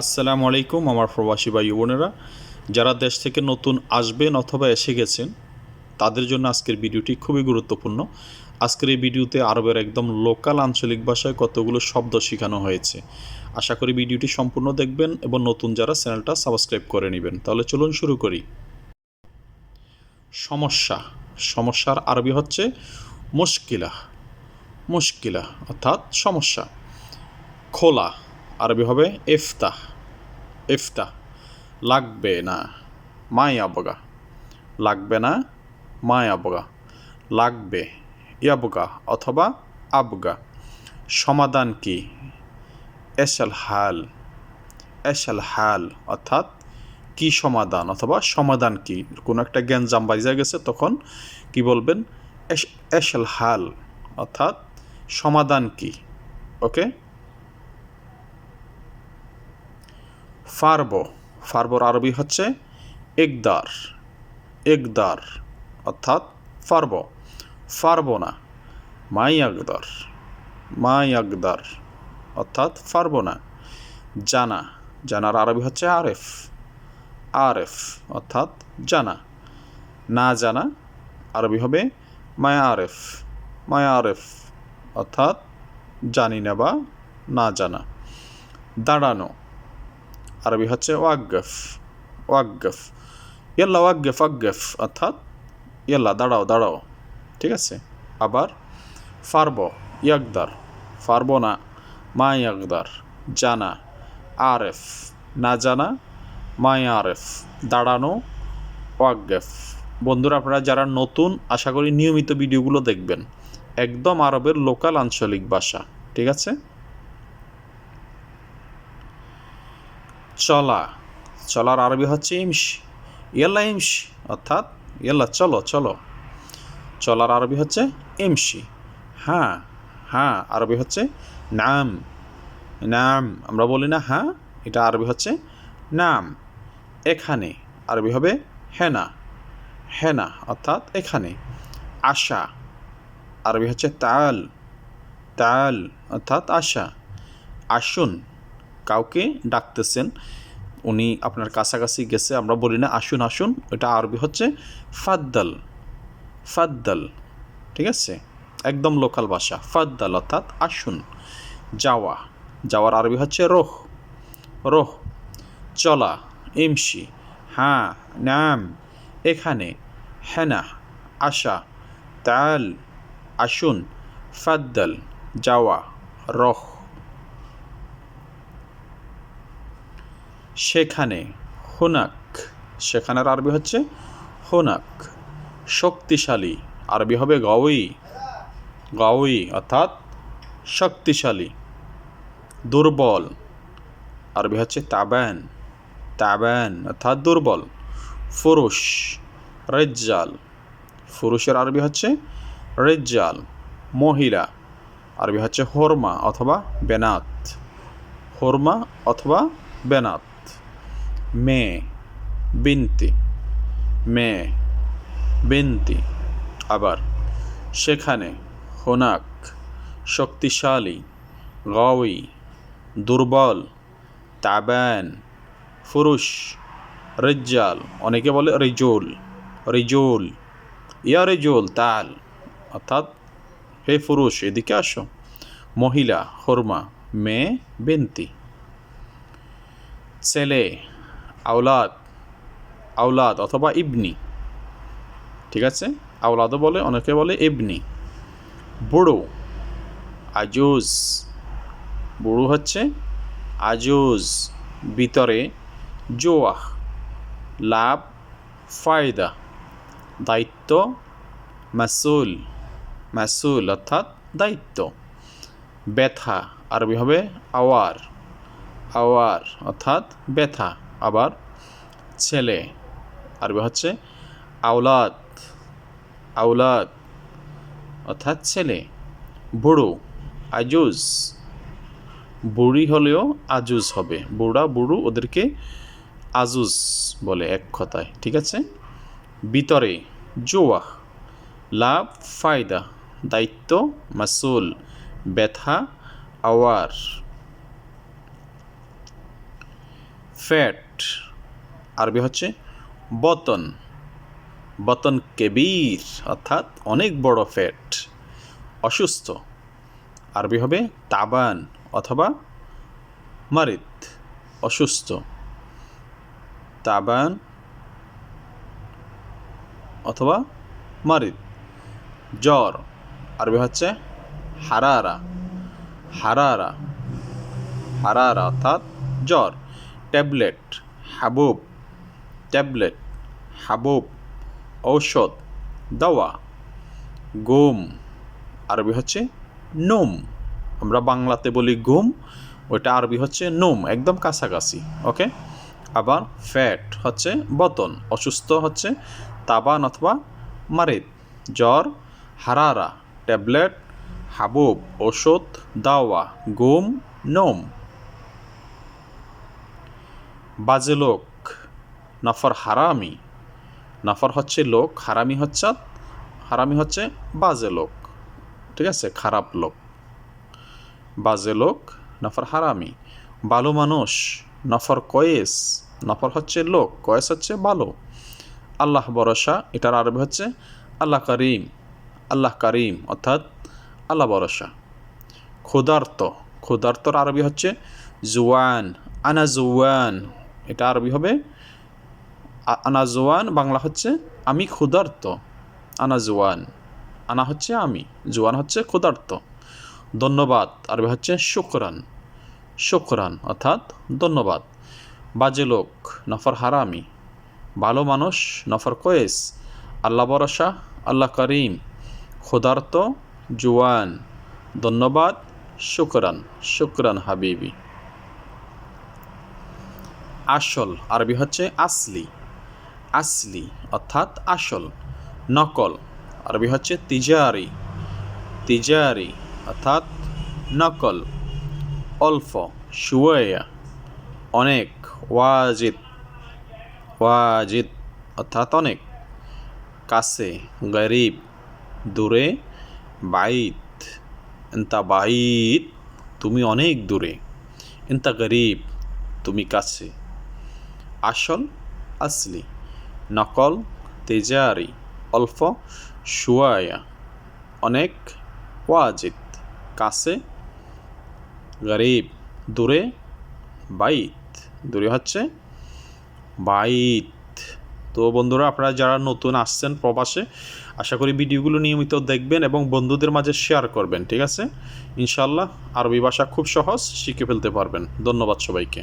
আসসালামু আলাইকুম আমার প্রবাসী ভাই বোনেরা। যারা দেশ থেকে নতুন আসবেন অথবা এসে গেছেন, তাদের জন্য আজকের ভিডিওটি খুবই গুরুত্বপূর্ণ। আজকের এই ভিডিওতে আরবের একদম লোকাল আঞ্চলিক ভাষায় কতগুলো শব্দ শেখানো হয়েছে। আশা করি ভিডিওটি সম্পূর্ণ দেখবেন এবং নতুন যারা চ্যানেলটা সাবস্ক্রাইব করে নেবেন। তাহলে চলুন শুরু করি। সমস্যা। সমস্যার আরবি হচ্ছে মুশকিলা। মুশকিলা অর্থাৎ সমস্যা। খোলা। আরবি হবে ইফতাহ। ইফতাহ। লাগবে না। মায়াবগা লাগবে না। মায়াবগা লাগবে। ইয়াবগা অথবা আবগা। সমাধান কি? এশাল হাল। এশাল হাল অর্থাৎ কি সমাধান অথবা সমাধান কি? কোনো একটা জ্ঞানজাম বাজা গেছে, তখন কি বলবেন? এশ- এশাল হাল অর্থাৎ সমাধান কি? ওকে? ফারবো। ফারবোর আরবি হচ্ছে একদার। একদার অর্থাৎ ফারবো। ফারবো না, মাই আকদার। মাই আকদার অর্থাৎ ফারবো না, জানা। জানার আরবি হচ্ছে আরেফ। আরেফ অর্থাৎ জানা। না জানা আরবি হবে মায়া আরেফ। মায়া আরেফ অর্থাৎ জানি না বা না জানা। দাঁড়ানো। আরবি হচ্ছে ওয়াগ্গফ ওয়াগ্গফ। ইয়াল্লা ওয়াগ্গফ ওয়াগ্গফ, অর্থাৎ ইয়াল্লা, দাঁড়াও দাঁড়াও, ঠিক আছে? আবার ফারব ইয়াকদার ফারব না, মা ইয়াকদার জানা, আরেফ, না জানা মাই আরেফ, দাঁড়ানো, ওয়াগ্গফ। বন্ধুরা, আপনারা যারা নতুন, আশা করি নিয়মিত ভিডিওগুলো দেখবেন। একদম আরবের লোকাল আঞ্চলিক ভাষা, ঠিক আছে? চলা। চলার আরবি হচ্ছে ইমস ইয়াল্লা ইমস অর্থাৎ ইয়াল্লা, চলো চলো। চলার আরবি হচ্ছে ইমসি হ্যাঁ হ্যাঁ আরবি হচ্ছে নাম। নাম, আমরা বলি না হ্যাঁ এটা আরবি হচ্ছে নাম। এখানে আরবি হবে হেনা। হেনা, অর্থাৎ এখানে। আশা, আরবি হচ্ছে তাল। তাল, অর্থাৎ আশা। আসুন কাউকে ডাকতেছেন, উনি আপনার কাছাকাছি গেছে, আমরা বলি না, আসুন আসুন এটা আরবি হচ্ছে ফাদ্দাল ফাদ্দাল, ঠিক আছে? একদম লোকাল ভাষা, ফাদ্দাল অর্থাৎ আসুন, যাওয়া, যাওয়ার আরবি হচ্ছে রোহ রোহ, চলা ইমসি হ্যাঁ নাম, এখানে, হেনা আশা তাল, আসুন, ফাদ্দাল, যাওয়া, রহ সেখানে হুনাক, সেখানের আরবি হচ্ছে হুনাক। শক্তিশালী, আরবি হবে গাওয়ি গাওয়ি অর্থাৎ শক্তিশালী, দুর্বল। আরবি হচ্ছে তাবান তাবান অর্থাৎ দুর্বল। ফুরুষ রেজ্জাল। ফুরুষের আরবি হচ্ছে রেজ্জাল, মহিলা। আরবি হচ্ছে হরমা অথবা বেনাত। হরমা অথবা বেনাত। মেয়ে বিনতি মেয়ে বিনতি। আবার, সেখানে হোনাক, শক্তিশালী, গাওয়ি, দুর্বল, তাবান ফুরুষ রেজ্জাল, অনেকে বলে রেজোল রেজোল, ইয়া রেজোল, তাল, অর্থাৎ হে পুরুষ এদিকে আসো। মহিলা হরমা মেয়ে বেন্তি। ছেলে আওলাদ আওলাদ অথবা ইবনি। ঠিক আছে? আওলাদও বলে, অনেকে বলে ইবনি। বুড়ো, আজুজ। বুড়ো হচ্ছে আজুজ, ভিতরে জোয়াহ, লাভ, ফায়দা, দায়িত্ব, মাসুল মাসুল অর্থাৎ দায়িত্ব। ব্যথা, আরবি হবে আওয়ার আওয়ার অর্থাৎ ব্যথা। আবার ছেলে। আরবি হচ্ছে আওলাদ। আওলাদ অর্থাৎ ছেলে। বুড়ো, আজুজ। বুড়ি হলেও আজুজ হবে। বুড়া, বুড়ো ওদেরকে আজুজ বলে এক কথায়, ঠিক আছে? ভিতরে জোয়া লাভ, ফায়দা, দায়িত্ব, মাসুল, ব্যথা, আওয়ার। ফ্যাট। আরবি হচ্ছে বতন। বতন কেবির, অর্থাৎ অনেক বড় ফ্যাট। অসুস্থ। আরবি হবে তাবান অথবা মারিদ অসুস্থ। তাবান অথবা মারিদ জ্বর। আরবি হচ্ছে হারারা। হারারা। হারারা অর্থাৎ জ্বর। ট্যাবলেট, হাবুব ট্যাবলেট, হাবুব, ঔষধ, দাওয়া গুম আরবি হচ্ছে নোম। আমরা বাংলাতে বলি গুম ওইটা আরবি হচ্ছে নোম, একদম কাছাকাছি, ওকে? আবার ফ্যাট হচ্ছে বতন, অসুস্থ হচ্ছে তাবান অথবা মারিদ, জ্বর, হারারা, ট্যাবলেট, হাবুব ওষুধ দাওয়া গুম নোম। বাজে লোক, নাফর হারামি। নাফর হচ্ছে লোক, হারামি হচ্ছে হারামি হচ্ছে বাজে লোক, ঠিক আছে? খারাপ লোক। বাজে লোক, নাফর হারামি। ভালো মানুষ, নফর কয়েস, নফর হচ্ছে লোক, কয়েস হচ্ছে ভালো আল্লাহ ভরসা, এটার আরবি হচ্ছে আল্লাহ করিম আল্লাহ করিম, অর্থাৎ আল্লাহ ভরসা। ক্ষুধার্ত, ক্ষুধার্তর আরবি হচ্ছে জুয়ান, আনা জুয়ান এটা আরবি হবে। আ- আনা বাংলা হচ্ছে আমি ক্ষুধার্ত। আনাজোয়ান আনা হচ্ছে আমি, জোয়ান হচ্ছে ক্ষুধার্ত। ধন্যবাদ, আরবি হচ্ছে শুকরান শুকরান অর্থাৎ ধন্যবাদ। বাজে লোক, নফর হারামি, ভালো মানুষ, নফর কয়েস, আল্লাহ বরসা আল্লাহ করিম, ক্ষুধার্ত, জুয়ান, ধন্যবাদ, শুকরান শুকরান হাবিবি। আসল, আরবি হচ্ছে আসলি। আসলি অর্থাৎ আসল, নকল, আরবি হচ্ছে তিজারি। তিজারি অর্থাৎ নকল, অল্প শুয়া অনেক, ওয়াজিদ ওয়াজিদ অর্থাৎ অনেক। কাছে, গরিব, দূরে, বাইত এন্তা বাইত, তুমি অনেক দূরে। এন্তা গরিব, তুমি কাছে। আসল আসলি, নকল তেজারি, অল্প শুয়ায়া অনেক ওয়াজিদ, কাছে গরিব, দূরে বাইত, দূরে হচ্ছে বাইত। তো বন্ধুরা, আপনারা যারা নতুন আসছেন প্রবাসে, আশা করি ভিডিওগুলো নিয়মিত দেখবেন এবং বন্ধুদের মাঝে শেয়ার করবেন, ঠিক আছে? ইনশাল্লাহ আরবি ভাষা খুব সহজ, শিখে ফেলতে পারবেন। ধন্যবাদ সবাইকে।